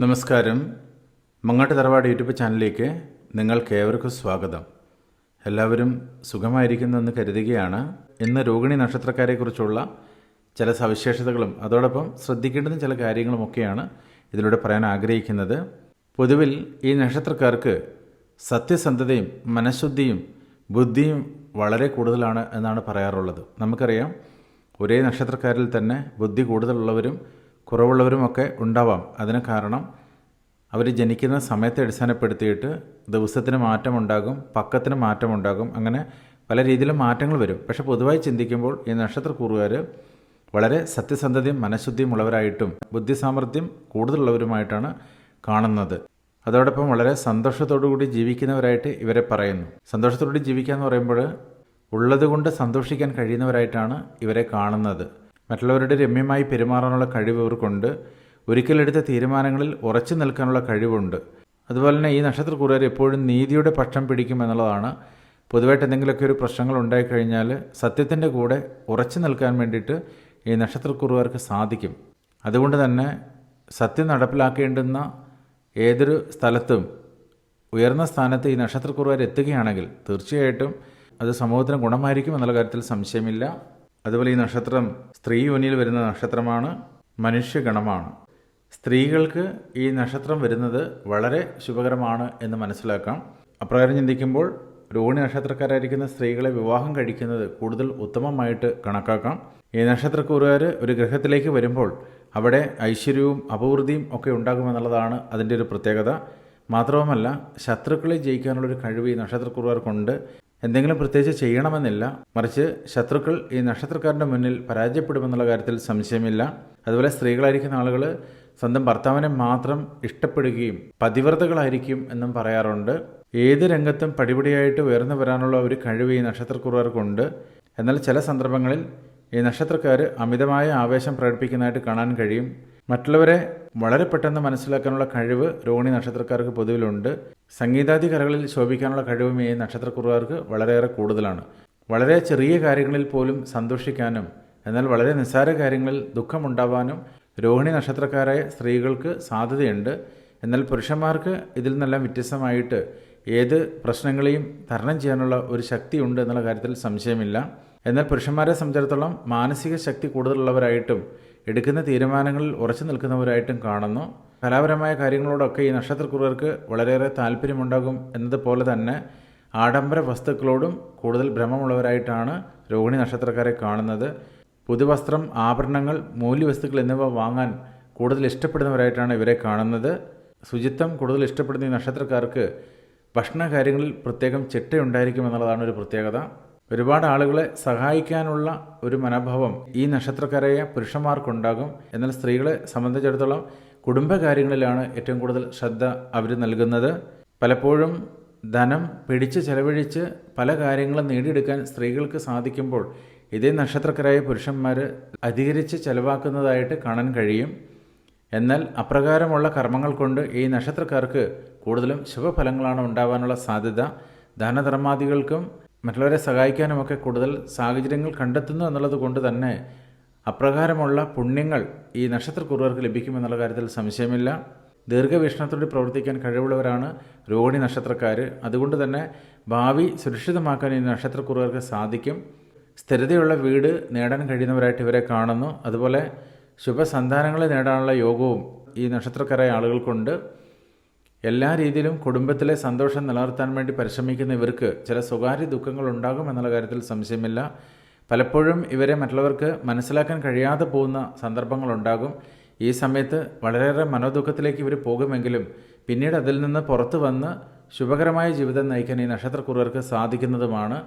നമസ്കാരം. മങ്ങാട്ട് തറവാട് യൂട്യൂബ് ചാനലിലേക്ക് നിങ്ങൾക്ക് ഏവർക്കും സ്വാഗതം. എല്ലാവരും സുഖമായിരിക്കുന്നെന്ന് കരുതുകയാണ്. ഇന്ന് രോഹിണി നക്ഷത്രക്കാരെക്കുറിച്ചുള്ള ചില സവിശേഷതകളും അതോടൊപ്പം ശ്രദ്ധിക്കേണ്ടുന്ന ചില കാര്യങ്ങളുമൊക്കെയാണ് ഇതിലൂടെ പറയാൻ ആഗ്രഹിക്കുന്നത്. പൊതുവിൽ ഈ നക്ഷത്രക്കാർക്ക് സത്യസന്ധതയും മനഃശുദ്ധിയും ബുദ്ധിയും വളരെ കൂടുതലാണ് എന്നാണ് പറയാറുള്ളത്. നമുക്കറിയാം ഒരേ നക്ഷത്രക്കാരിൽ തന്നെ ബുദ്ധി കൂടുതലുള്ളവരും കുറവുള്ളവരുമൊക്കെ ഉണ്ടാവാം. അതിന് കാരണം അവർ ജനിക്കുന്ന സമയത്തെ അടിസ്ഥാനപ്പെടുത്തിയിട്ട് ദിവസത്തിന് മാറ്റമുണ്ടാകും പക്കത്തിന് മാറ്റമുണ്ടാകും അങ്ങനെ പല രീതിയിലും മാറ്റങ്ങൾ വരും. പക്ഷെ പൊതുവായി ചിന്തിക്കുമ്പോൾ ഈ നക്ഷത്രക്കൂറുകാർ വളരെ സത്യസന്ധതയും മനഃശുദ്ധിയും ഉള്ളവരായിട്ടും ബുദ്ധിസാമർഥ്യം കൂടുതലുള്ളവരുമായിട്ടാണ് കാണുന്നത്. അതോടൊപ്പം വളരെ സന്തോഷത്തോടുകൂടി ജീവിക്കുന്നവരായിട്ട് ഇവരെ പറയുന്നു. സന്തോഷത്തോടുകൂടി ജീവിക്കുക എന്ന് പറയുമ്പോൾ ഉള്ളതുകൊണ്ട് സന്തോഷിക്കാൻ കഴിയുന്നവരായിട്ടാണ് ഇവരെ കാണുന്നത്. മറ്റുള്ളവരുടെ രമ്യമായി പെരുമാറാനുള്ള കഴിവ് ഇവർക്കുണ്ട് ഒരിക്കലെടുത്ത തീരുമാനങ്ങളിൽ ഉറച്ചു നിൽക്കാനുള്ള കഴിവുണ്ട്. അതുപോലെ തന്നെ ഈ നക്ഷത്രക്കൂറുകാർ എപ്പോഴും നീതിയുടെ പക്ഷം പിടിക്കും എന്നുള്ളതാണ്. പൊതുവായിട്ട് എന്തെങ്കിലുമൊക്കെ ഒരു പ്രശ്നങ്ങൾ ഉണ്ടായിക്കഴിഞ്ഞാൽ സത്യത്തിന്റെ കൂടെ ഉറച്ചു നിൽക്കാൻ വേണ്ടിയിട്ട് ഈ നക്ഷത്രക്കുറുകാർക്ക് സാധിക്കും. അതുകൊണ്ട് തന്നെ സത്യം നടപ്പിലാക്കേണ്ടുന്ന ഏതൊരു സ്ഥലത്തും ഉയർന്ന സ്ഥാനത്ത് ഈ നക്ഷത്രക്കുറുകാർ എത്തുകയാണെങ്കിൽ തീർച്ചയായിട്ടും അത് സമൂഹത്തിന് ഗുണമായിരിക്കും എന്നുള്ള കാര്യത്തിൽ സംശയമില്ല. അതുപോലെ ഈ നക്ഷത്രം സ്ത്രീ യോനിയിൽ വരുന്ന നക്ഷത്രമാണ് മനുഷ്യഗണമാണ്. സ്ത്രീകൾക്ക് ഈ നക്ഷത്രം വരുന്നത് വളരെ ശുഭകരമാണ് എന്ന് മനസ്സിലാക്കാം. അപ്രകാരം ചിന്തിക്കുമ്പോൾ രോഹിണി നക്ഷത്രക്കാരായിരിക്കുന്ന സ്ത്രീകളെ വിവാഹം കഴിക്കുന്നത് കൂടുതൽ ഉത്തമമായിട്ട് കണക്കാക്കാം. ഈ നക്ഷത്രക്കൂറുകാർ ഒരു ഗ്രഹത്തിലേക്ക് വരുമ്പോൾ അവിടെ ഐശ്വര്യവും അപൂർത്തിയും ഒക്കെ ഉണ്ടാകുമെന്നുള്ളതാണ് അതിന്റെ ഒരു പ്രത്യേകത. മാത്രവുമല്ല ശത്രുക്കളെ ജയിക്കാനുള്ളൊരു കഴിവ് ഈ നക്ഷത്രക്കുറുകാർക്കുണ്ട്. എന്തെങ്കിലും പ്രത്യേകിച്ച് ചെയ്യണമെന്നില്ല. മറിച്ച് ശത്രുക്കൾ ഈ നക്ഷത്രക്കാരന്റെ മുന്നിൽ പരാജയപ്പെടുമെന്നുള്ള കാര്യത്തിൽ സംശയമില്ല. അതുപോലെ സ്ത്രീകളായിരിക്കുന്ന ആളുകൾ സ്വന്തം ഭർത്താവിനെ മാത്രം ഇഷ്ടപ്പെടുകയും പതിവ്രതകളായിരിക്കും എന്നും പറയാറുണ്ട്. ഏത് രംഗത്തും പടിപടിയായിട്ട് ഉയർന്നു വരാനുള്ള ഒരു കഴിവ് ഈ നക്ഷത്രക്കുറവർക്കുണ്ട് എന്നാൽ ചില സന്ദർഭങ്ങളിൽ ഈ നക്ഷത്രക്കാർ അമിതമായ ആവേശം പ്രകടിപ്പിക്കുന്നതായിട്ട് കാണാൻ കഴിയും. മറ്റുള്ളവരെ വളരെ പെട്ടെന്ന് മനസ്സിലാക്കാനുള്ള കഴിവ് രോഹിണി നക്ഷത്രക്കാർക്ക് പൊതുവിലുണ്ട്. സംഗീതാദി കലകളിൽ ശോഭിക്കാനുള്ള കഴിവും ഈ നക്ഷത്രക്കുറുകാർക്ക് വളരെയേറെ കൂടുതലാണ്. വളരെ ചെറിയ കാര്യങ്ങളിൽ പോലും സന്തോഷിക്കാനും എന്നാൽ വളരെ നിസ്സാര കാര്യങ്ങളിൽ ദുഃഖമുണ്ടാവാനും രോഹിണി നക്ഷത്രക്കാരായ സ്ത്രീകൾക്ക് സാധ്യതയുണ്ട്. എന്നാൽ പുരുഷന്മാർക്ക് ഇതിൽ നിന്നെല്ലാം വ്യത്യസ്തമായിട്ട് ഏത് പ്രശ്നങ്ങളെയും തരണം ചെയ്യാനുള്ള ഒരു ശക്തി ഉണ്ട് എന്നുള്ള കാര്യത്തിൽ സംശയമില്ല. എന്നാൽ പുരുഷന്മാരെ സംബന്ധിച്ചിടത്തോളം മാനസിക ശക്തി കൂടുതലുള്ളവരായിട്ടും എടുക്കുന്ന തീരുമാനങ്ങളിൽ ഉറച്ചു നിൽക്കുന്നവരായിട്ടും കാണുന്നു. കലാപരമായ കാര്യങ്ങളോടൊക്കെ ഈ നക്ഷത്രക്കുറുകർക്ക് വളരെയേറെ താല്പര്യമുണ്ടാകും എന്നതുപോലെ തന്നെ ആഡംബര വസ്തുക്കളോടും കൂടുതൽ ഭ്രമമുള്ളവരായിട്ടാണ് രോഹിണി നക്ഷത്രക്കാരെ കാണുന്നത്. പുതുവസ്ത്രം ആഭരണങ്ങൾ മൂല്യവസ്തുക്കൾ എന്നിവ വാങ്ങാൻ കൂടുതൽ ഇഷ്ടപ്പെടുന്നവരായിട്ടാണ് ഇവരെ കാണുന്നത്. ശുചിത്വം കൂടുതൽ ഇഷ്ടപ്പെടുന്ന ഈ നക്ഷത്രക്കാർക്ക് ഭക്ഷണ കാര്യങ്ങളിൽ പ്രത്യേകം ചിട്ടയുണ്ടായിരിക്കും എന്നുള്ളതാണ് ഒരു പ്രത്യേകത. ഒരുപാട് ആളുകളെ സഹായിക്കാനുള്ള ഒരു മനോഭാവം ഈ നക്ഷത്രക്കാരായ പുരുഷന്മാർക്കുണ്ടാകും. എന്നാൽ സ്ത്രീകളെ സംബന്ധിച്ചിടത്തോളം കുടുംബകാര്യങ്ങളിലാണ് ഏറ്റവും കൂടുതൽ ശ്രദ്ധ അവർ നൽകുന്നത്. പലപ്പോഴും ധനം പിടിച്ച് ചെലവഴിച്ച് പല കാര്യങ്ങളും നേടിയെടുക്കാൻ സ്ത്രീകൾക്ക് സാധിക്കുമ്പോൾ ഇതേ നക്ഷത്രക്കാരായ പുരുഷന്മാർ അധികരിച്ച് ചെലവാക്കുന്നതായിട്ട് കാണാൻ കഴിയും. എന്നാൽ അപ്രകാരമുള്ള കർമ്മങ്ങൾ കൊണ്ട് ഈ നക്ഷത്രക്കാർക്ക് കൂടുതലും ശുഭഫലങ്ങളാണ് ഉണ്ടാവാനുള്ള സാധ്യത. ദാനധർമാദികൾക്കും മറ്റുള്ളവരെ സഹായിക്കാനുമൊക്കെ കൂടുതൽ സാഹചര്യങ്ങൾ കണ്ടെത്തുന്നു എന്നുള്ളത് കൊണ്ട് തന്നെ അപ്രകാരമുള്ള പുണ്യങ്ങൾ ഈ നക്ഷത്രക്കുറുകർക്ക് ലഭിക്കുമെന്നുള്ള കാര്യത്തിൽ സംശയമില്ല. ദീർഘവീക്ഷണത്തോടെ പ്രവർത്തിക്കാൻ കഴിവുള്ളവരാണ് രോഹിണി നക്ഷത്രക്കാർ അതുകൊണ്ട് തന്നെ ഭാവി സുരക്ഷിതമാക്കാൻ ഈ നക്ഷത്രക്കുറുകർക്ക് സാധിക്കും. സ്ഥിരതയുള്ള വീട് നേടാൻ കഴിയുന്നവരായിട്ട് ഇവരെ കാണുന്നു. അതുപോലെ ശുഭസന്താനങ്ങളെ നേടാനുള്ള യോഗവും ഈ നക്ഷത്രക്കാരായ ആളുകൾക്കുണ്ട്. എല്ലാ രീതിയിലും കുടുംബത്തിലെ സന്തോഷം നിലനിർത്താൻ വേണ്ടി പരിശ്രമിക്കുന്ന ഇവർക്ക് ചില സ്വകാര്യ ദുഃഖങ്ങൾ ഉണ്ടാകും എന്നുള്ള കാര്യത്തിൽ സംശയമില്ല. പലപ്പോഴും ഇവരെ മറ്റുള്ളവർക്ക് മനസ്സിലാക്കാൻ കഴിയാതെ പോകുന്ന സന്ദർഭങ്ങളുണ്ടാകും. ഈ സമയത്ത് വളരെയേറെ മനോദുഃഖത്തിലേക്ക് ഇവർ പോകുമെങ്കിലും പിന്നീട് അതിൽ നിന്ന് പുറത്തു വന്ന് ശുഭകരമായ ജീവിതം നയിക്കാൻ ഈ നക്ഷത്രക്കുറുകർക്ക് സാധിക്കുന്നതുമാണ്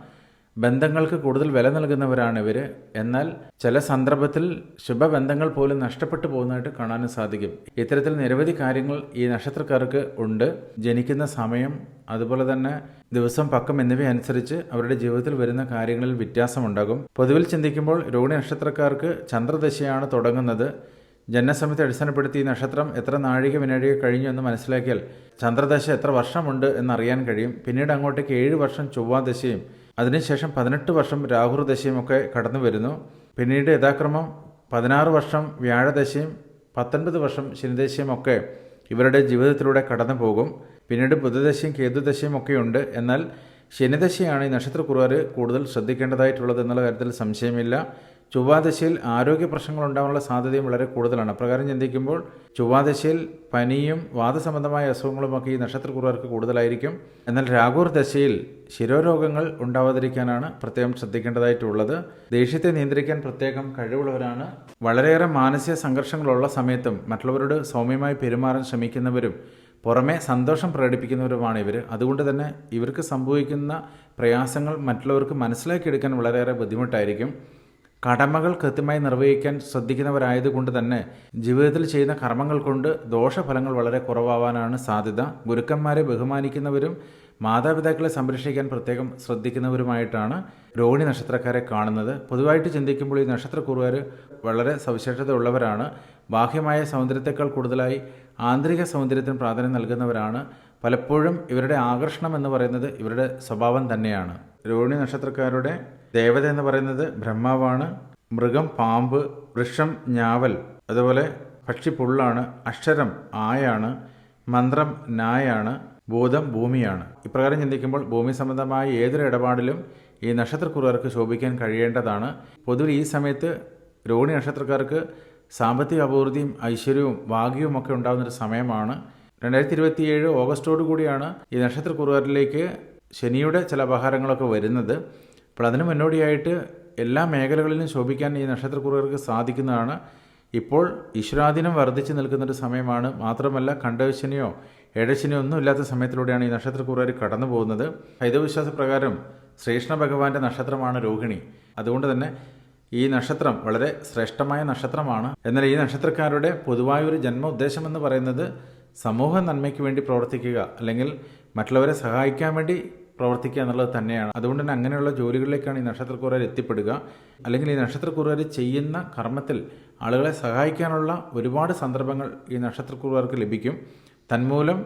ബന്ധങ്ങൾക്ക് കൂടുതൽ വില നൽകുന്നവരാണ് ഇവർ എന്നാൽ ചില സന്ദർഭത്തിൽ ശുഭബന്ധങ്ങൾ പോലും നഷ്ടപ്പെട്ടു പോകുന്നതായിട്ട് കാണാനും സാധിക്കും. ഇത്തരത്തിൽ നിരവധി കാര്യങ്ങൾ ഈ നക്ഷത്രക്കാർക്ക് ഉണ്ട്. ജനിക്കുന്ന സമയം അതുപോലെ തന്നെ ദിവസം പക്കം എന്നിവ അനുസരിച്ച് അവരുടെ ജീവിതത്തിൽ വരുന്ന കാര്യങ്ങളിൽ വ്യത്യാസമുണ്ടാകും. പൊതുവിൽ ചിന്തിക്കുമ്പോൾ രോഹിണി നക്ഷത്രക്കാർക്ക് ചന്ദ്രദശയാണ് തുടങ്ങുന്നത്. ജനനസമയത്തെ അടിസ്ഥാനപ്പെടുത്തി ഈ നക്ഷത്രം എത്ര നാഴിക വിനാഴിക കഴിഞ്ഞു എന്ന് മനസ്സിലാക്കിയാൽ ചന്ദ്രദശ എത്ര വർഷമുണ്ട് എന്നറിയാൻ കഴിയും. പിന്നീട് അങ്ങോട്ടേക്ക് ഏഴ് വർഷം ചൊവ്വാദശയും അതിനുശേഷം പതിനെട്ട് വർഷം ഒക്കെ കടന്നു വരുന്നു. പിന്നീട് യഥാക്രമം പതിനാറ് വർഷം വ്യാഴദശയും പത്തൊൻപത് വർഷം ശനിദശയും ഒക്കെ ഇവരുടെ ജീവിതത്തിലൂടെ കടന്നു പോകും. പിന്നീട് ബുധദശയും കേതുദശയും ഒക്കെയുണ്ട് എന്നാൽ ശനിദശയാണ് ഈ നക്ഷത്രക്കുറുകാർ കൂടുതൽ ശ്രദ്ധിക്കേണ്ടതായിട്ടുള്ളത് എന്നുള്ള കാര്യത്തിൽ സംശയമില്ല. ചൊവ്വാദശയിൽ ആരോഗ്യ പ്രശ്നങ്ങൾ ഉണ്ടാകാനുള്ള സാധ്യതയും വളരെ കൂടുതലാണ്. അപ്രകാരം ചിന്തിക്കുമ്പോൾ ചൊവ്വാദശയിൽ പനിയും വാദസംബന്ധമായ അസുഖങ്ങളുമൊക്കെ ഈ നക്ഷത്രക്കുറുകാർക്ക് കൂടുതലായിരിക്കും. എന്നാൽ രാഹുർ ദശയിൽ ശിരോരോഗങ്ങൾ ഉണ്ടാവാതിരിക്കാനാണ് പ്രത്യേകം ശ്രദ്ധിക്കേണ്ടതായിട്ടുള്ളത്. ദേഷ്യത്തെ നിയന്ത്രിക്കാൻ പ്രത്യേകം കഴിവുള്ളവരാണ്. വളരെയേറെ മാനസിക സംഘർഷങ്ങളുള്ള സമയത്തും മറ്റുള്ളവരോട് സൗമ്യമായി പെരുമാറാൻ ശ്രമിക്കുന്നവരും പുറമെ സന്തോഷം പ്രകടിപ്പിക്കുന്നവരുമാണ് ഇവർ അതുകൊണ്ട് തന്നെ ഇവർക്ക് സംഭവിക്കുന്ന പ്രയാസങ്ങൾ മറ്റുള്ളവർക്ക് മനസ്സിലാക്കിയെടുക്കാൻ വളരെയേറെ ബുദ്ധിമുട്ടായിരിക്കും. കടമകൾ കൃത്യമായി നിർവഹിക്കാൻ ശ്രദ്ധിക്കുന്നവരായതുകൊണ്ട് തന്നെ ജീവിതത്തിൽ ചെയ്യുന്ന കർമ്മങ്ങൾ കൊണ്ട് ദോഷഫലങ്ങൾ വളരെ കുറവാവാനാണ് സാധ്യത. ഗുരുക്കന്മാരെ ബഹുമാനിക്കുന്നവരും മാതാപിതാക്കളെ സംരക്ഷിക്കാൻ പ്രത്യേകം ശ്രദ്ധിക്കുന്നവരുമായിട്ടാണ് രോഹിണി നക്ഷത്രക്കാരെ കാണുന്നത്. പൊതുവായിട്ട് ചിന്തിക്കുമ്പോൾ ഈ നക്ഷത്രക്കുറുകാർ വളരെ സവിശേഷത ഉള്ളവരാണ് ബാഹ്യമായ സൗന്ദര്യത്തെക്കാൾ കൂടുതലായി ആന്തരിക സൗന്ദര്യത്തിന് പ്രാധാന്യം നൽകുന്നവരാണ്. പലപ്പോഴും ഇവരുടെ ആകർഷണം എന്ന് പറയുന്നത് ഇവരുടെ സ്വഭാവം തന്നെയാണ്. രോഹിണി നക്ഷത്രക്കാരുടെ ദേവത എന്ന് പറയുന്നത് ബ്രഹ്മാവാണ്. മൃഗം പാമ്പ് വൃക്ഷം ഞാവൽ അതുപോലെ പക്ഷി പുള്ളാണ് അക്ഷരം ആയാണ് മന്ത്രം നായാണ് ഭൂതം ഭൂമിയാണ്. ഇപ്രകാരം ചിന്തിക്കുമ്പോൾ ഭൂമി സംബന്ധമായ ഏതൊരു ഇടപാടിലും ഈ നക്ഷത്രക്കുറുകാർക്ക് ശോഭിക്കാൻ കഴിയേണ്ടതാണ്. പൊതുവിൽ ഈ സമയത്ത് രോഹിണി നക്ഷത്രക്കാർക്ക് സാമ്പത്തിക അഭിവൃദ്ധിയും ഐശ്വര്യവും ഭാഗ്യവും ഒക്കെ ഉണ്ടാകുന്ന ഒരു സമയമാണ്. രണ്ടായിരത്തി ഇരുപത്തിയേഴ് ഓഗസ്റ്റോടു കൂടിയാണ് ഈ നക്ഷത്രക്കുറുകാരിലേക്ക് ശനിയുടെ ചില അപഹാരങ്ങളൊക്കെ വരുന്നത്. അപ്പോൾ അതിന് മുന്നോടിയായിട്ട് എല്ലാ മേഖലകളിലും ശോഭിക്കാൻ ഈ നക്ഷത്രക്കുറികൾക്ക് സാധിക്കുന്നതാണ്. ഇപ്പോൾ ഈശ്വരാധീനം വർദ്ധിച്ചു നിൽക്കുന്നൊരു സമയമാണ്. മാത്രമല്ല കണ്ടവശനിയോ ഏഴശനിയോ ഒന്നും ഇല്ലാത്ത സമയത്തിലൂടെയാണ് ഈ നക്ഷത്രക്കുറുകാർ കടന്നു പോകുന്നത്. ഹൈതവിശ്വാസ പ്രകാരം ശ്രീകൃഷ്ണ ഭഗവാന്റെ നക്ഷത്രമാണ് രോഹിണി. അതുകൊണ്ട് തന്നെ ഈ നക്ഷത്രം വളരെ ശ്രേഷ്ഠമായ നക്ഷത്രമാണ്. എന്നാൽ ഈ നക്ഷത്രക്കാരുടെ പൊതുവായ ഒരു ജന്മ ഉദ്ദേശം എന്ന് പറയുന്നത് സമൂഹ നന്മയ്ക്ക് വേണ്ടി പ്രവർത്തിക്കുക അല്ലെങ്കിൽ മറ്റുള്ളവരെ സഹായിക്കാൻ വേണ്ടി പ്രവർത്തിക്കുക എന്നുള്ളത് തന്നെയാണ്. അതുകൊണ്ട് തന്നെ അങ്ങനെയുള്ള ജോലികളിലേക്കാണ് ഈ നക്ഷത്രക്കുറുകാർ എത്തിപ്പെടുക. അല്ലെങ്കിൽ ഈ നക്ഷത്രക്കുറുകാർ ചെയ്യുന്ന കർമ്മത്തിൽ ആളുകളെ സഹായിക്കാനുള്ള ഒരുപാട് സന്ദർഭങ്ങൾ ഈ നക്ഷത്രക്കുറുകാർക്ക് ലഭിക്കും. തന്മൂലം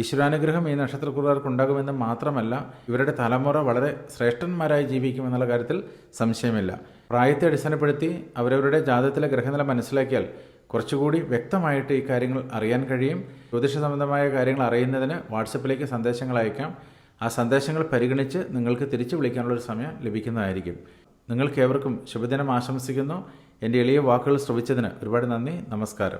ഈശ്വരാനുഗ്രഹം ഈ നക്ഷത്രക്കുറുകാർക്ക് ഉണ്ടാകുമെന്ന് മാത്രമല്ല ഇവരുടെ തലമുറ വളരെ ശ്രേഷ്ഠന്മാരായി ജീവിക്കുമെന്നുള്ള കാര്യത്തിൽ സംശയമില്ല. പ്രായത്തെ അടിസ്ഥാനപ്പെടുത്തി അവരവരുടെ ജാതത്തിലെ ഗ്രഹനില മനസ്സിലാക്കിയാൽ കുറച്ചുകൂടി വ്യക്തമായിട്ട് ഈ കാര്യങ്ങൾ അറിയാൻ കഴിയും. ജ്യോതിഷ സംബന്ധമായ കാര്യങ്ങൾ അറിയുന്നതിന് വാട്സപ്പിലേക്ക് സന്ദേശങ്ങൾ അയക്കാം. ആ സന്ദേശങ്ങൾ പരിഗണിച്ച് നിങ്ങൾക്ക് തിരിച്ചു വിളിക്കാനുള്ളൊരു സമയം ലഭിക്കുന്നതായിരിക്കും. നിങ്ങൾക്ക് ഏവർക്കും ശുഭദിനം ആശംസിക്കുന്നു. എന്റെ എളിയ വാക്കുകൾ ശ്രവിച്ചതിന് ഒരുപാട് നന്ദി. നമസ്കാരം.